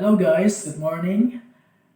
Hello guys, good morning.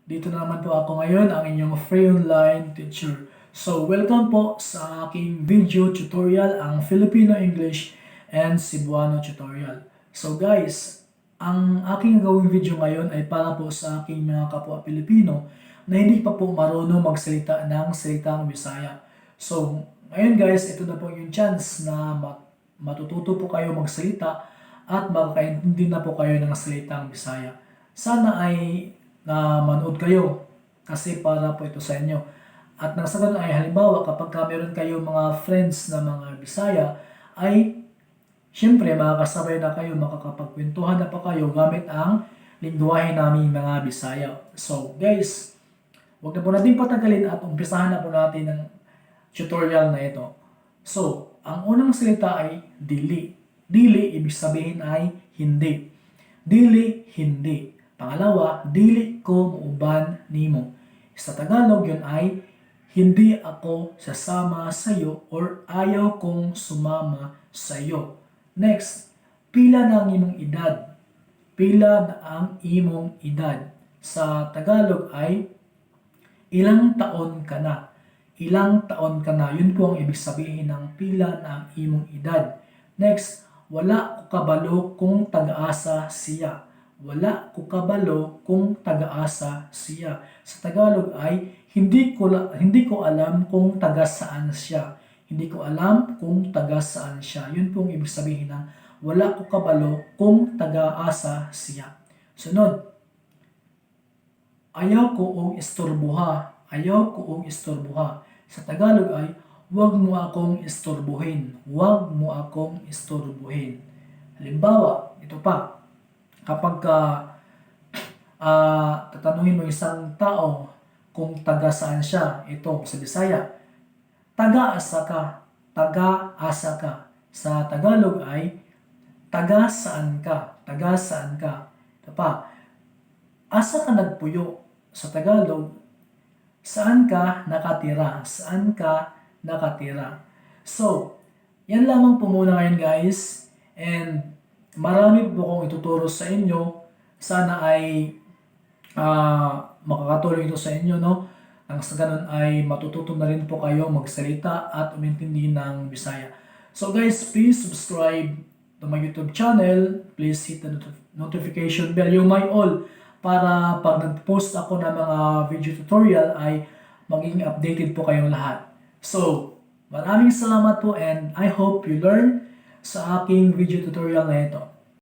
Dito na naman po ako ngayon, ang inyong free online teacher. So, welcome po sa aking video tutorial, ang Filipino English and Cebuano tutorial. So guys, ang aking gawing video ngayon ay para po sa aking mga kapwa Pilipino na hindi pa po marunong magsalita ng salitang Bisaya. So, ngayon guys, ito na po yung chance na mat- matututo po kayo magsalita at makakaintindi na po kayo ng salitang Bisaya. Sana ay na manood kayo kasi para po ito sa inyo. At nang sa ay halimbawa kapag ka meron kayo mga friends na mga Bisaya ay Siyempre, makakasabay na kayo, makakapagkwentuhan na pa kayo gamit ang lingwahe namin mga Bisaya. So, guys, huwag na po natin patagalin at umpisahan na po natin ang tutorial na ito. So, ang unang salita ay dili. Dili, ibig sabihin ay hindi. Dili, hindi. Pangalawa, dili ko muuban nimo. Sa Tagalog, yun ay hindi ako sasama sa iyo or ayaw kong sumama sa iyo. Next, pila na ang imong edad. Pila na ang imong edad. Sa Tagalog ay ilang taon ka na. Ilang taon ka na. Yun po ang ibig sabihin ng pila na ang imong edad. Next, wala ko kabalo kung taga-asa siya. Wala ko kabalo kung taga-asa siya. Sa Tagalog ay hindi ko hindi ko alam kung taga saan siya. Hindi ko alam kung taga saan siya. Yun pong ibig sabihin ng wala ko kabalo kung taga-asa siya. Sunod, ayaw ko ong istorbuha. Ayaw ko ong istorbuha. Sa Tagalog ay, huwag mo akong istorbuhin. Huwag mo akong istorbuhin. Halimbawa, ito pa, kapag ka ah, tatanungin mo isang tao kung taga saan siya, ito sa Bisaya, taga-asa ka, taga-asa ka. Sa Tagalog ay, taga saan ka, taga saan ka. Pa, asa ka nagpuyo? Sa Tagalog, saan ka nakatira? Saan ka nakatira? So, yan lamang po muna ngayon guys. And marami po akong ituturo sa inyo. Sana ay ah, makakatulong ito sa inyo, no? Nang sa ganun ay matututo na rin po kayo magsalita at umintindi ng Bisaya. So guys, please subscribe to my YouTube channel. Please hit the not- notification bell, yung my all, para pag nag-post ako ng mga video tutorial ay maging updated po kayong lahat. So, maraming salamat po and I hope you learn sa aking video tutorial na ito.